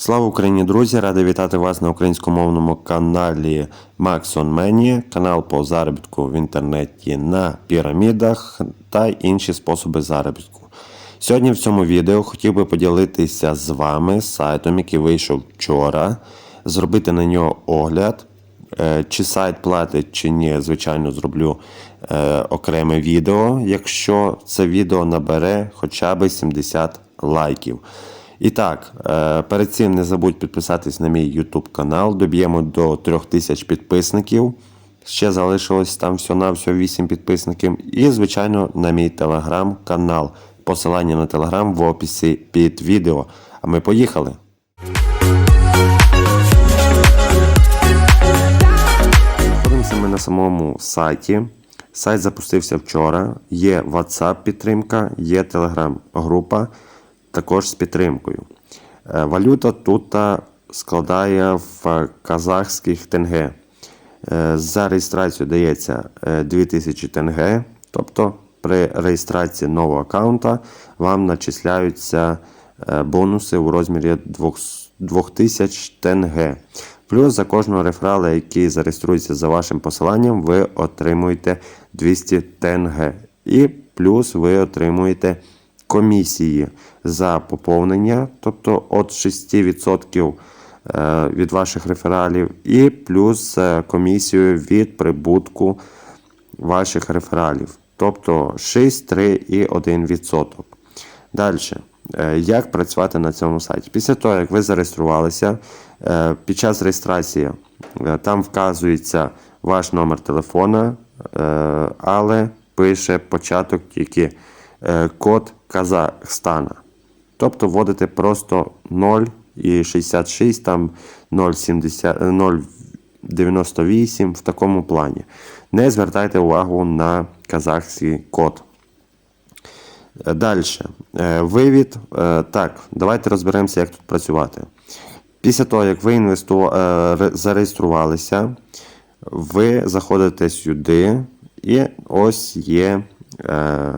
Слава Україні, друзі! Радий вітати вас на українськомовному каналі Maxon Many, канал по заробітку в інтернеті на пірамідах та інші способи заробітку. Сьогодні в цьому відео хотів би поділитися з вами сайтом, який вийшов вчора, зробити на нього огляд. Е, Чи сайт платить, чи ні, звичайно, зроблю е, окреме відео, якщо це відео набере хоча б 70 лайків. І так, е, перед цим не забудь підписатись на мій YouTube канал. Доб'ємо до 3000 підписників. Ще залишилось там всього-навсього 8 підписників. І, звичайно, на мій телеграм-канал. Посилання на телеграм в описі під відео. А ми поїхали. Знаходимося ми на самому сайті. Сайт запустився вчора. Є WhatsApp підтримка, є Telegram група, також з підтримкою. Е, Валюта тут складає в казахських тенге. Е, За реєстрацію дається е, 2000 тенге. Тобто при реєстрації нового аккаунта вам начисляються е, бонуси у розмірі 2000 тенге. Плюс за кожного реферала, який зареєструється за вашим посиланням, ви отримуєте 200 тенге. І плюс ви отримуєте комісії за поповнення, тобто від 6% е, від ваших рефералів, і плюс е, комісію від прибутку ваших рефералів, тобто 6, 3 і 1%. Далі. Е, Як працювати на цьому сайті? Після того, як ви зареєструвалися, під час реєстрації там вказується ваш номер телефона, але пише початок тільки код Казахстана. Тобто вводите просто 0 і 66, там 0,70, е, 0,98 в такому плані. Не звертайте увагу на казахський код. Далі. Вивід. Е, Так, давайте розберемося, як тут працювати. Після того, як ви інвесту... е, зареєструвалися, ви заходите сюди, і ось є е,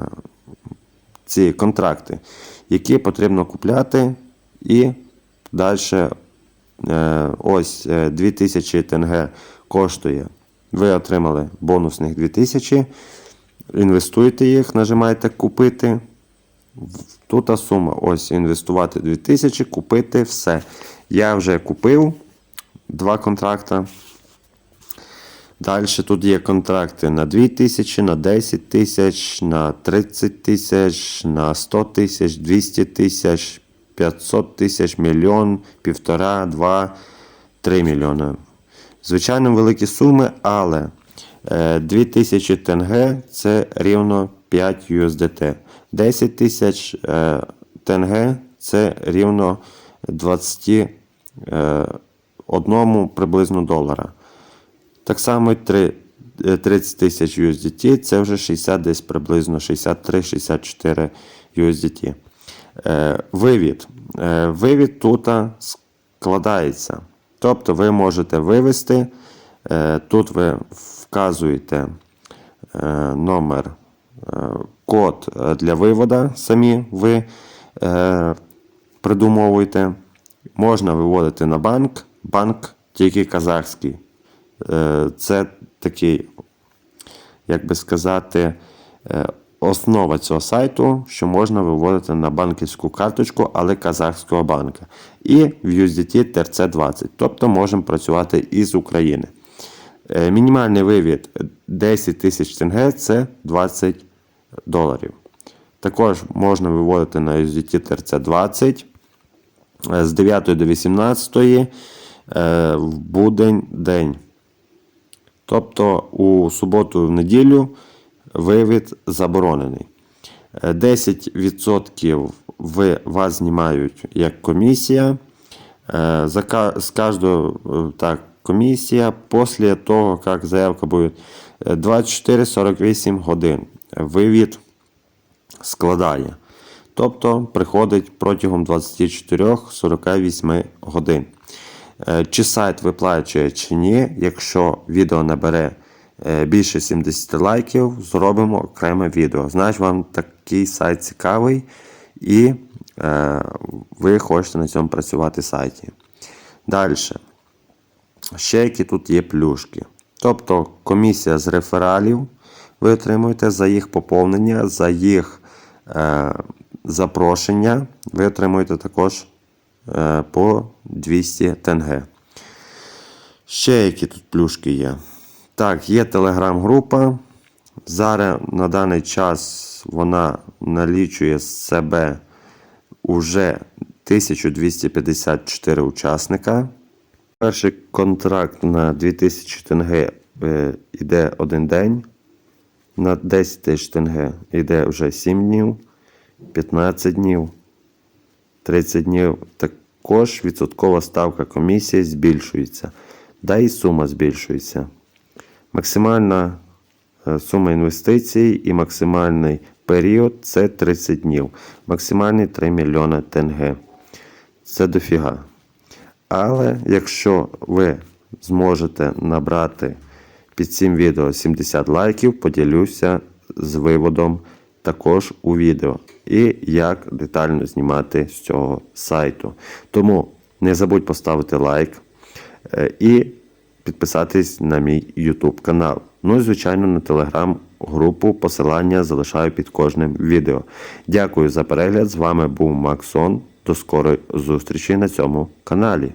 ці контракти, які потрібно купляти. І далі е, ось е, 2000 тенге коштує. Ви отримали бонусних 2000. Інвестуєте їх, нажимаєте купити. Тут сума. Ось інвестувати 2000, купити все. Я вже купив два контракти. Далі тут є контракти на 2000, на 10 тисяч, на 30 тисяч, на 100 тисяч, 200 тисяч, 500 тисяч, мільйон, півтора, два, 3 мільйони. Звичайно, великі суми, але е, 2000 тенге це рівно 5 USDT. 10 тисяч е, тенге це рівно 21 приблизно долара. Так само три- е, 30 тисяч USDT це вже 60 десь приблизно 63-64 USDT. Е, Вивід. Е, Вивід тут складається. Тобто ви можете вивести. Тут ви вказуєте номер, код для виводу, самі ви придумовуєте. Можна виводити на банк, банк тільки казахський. Е, Це такий, як би сказати, е, основа цього сайту, що можна виводити на банківську карточку, але казахського банка. І в USDT TRC20. Тобто можемо працювати із України. Е, Мінімальний вивід 10 тисяч тенге це 20 доларів. Також можна виводити на USDT TRC20 е, з 9 до 18 е, в будень день. Тобто у суботу в неділю вивід заборонений. Е, 10% ви, вас знімають як комісія. Е, з кожного е, так, комісія після того, як заявка буде е, 24-48 годин. Вивід складає. Тобто приходить протягом 24-48 годин. Е, Чи сайт виплачує, чи ні, якщо відео набере е, більше 70 лайків, зробимо окреме відео. Значить, вам такий сайт цікавий і е, ви хочете на цьому працювати сайті. Далі. Ще які тут є плюшки. Тобто комісія з рефералів ви отримуєте за їх поповнення, за їх е, запрошення. Ви отримуєте також по 200 тенге. Ще які тут плюшки є. Так, є телеграм-група. Зараз на даний час вона налічує з себе уже 1254 учасника. Перший контракт на 2000 тенге е, йде один день. На 10 тисяч тенге йде вже 7 днів, 15 днів, 30 днів. Також відсоткова ставка комісії збільшується. Да і сума збільшується. Максимальна е, сума інвестицій і максимальний період це 30 днів. Максимальний 3 мільйони тенге. Це дофіга. Але якщо ви зможете набрати під цим відео 70 лайків, поділюся з виводом також у відео. І як детально знімати з цього сайту. Тому не забудь поставити лайк е, і підписатись на мій YouTube канал. Ну і звичайно на телеграм-групу посилання залишаю під кожним відео. Дякую за перегляд. З вами був Максон. До скорої зустрічі на цьому каналі.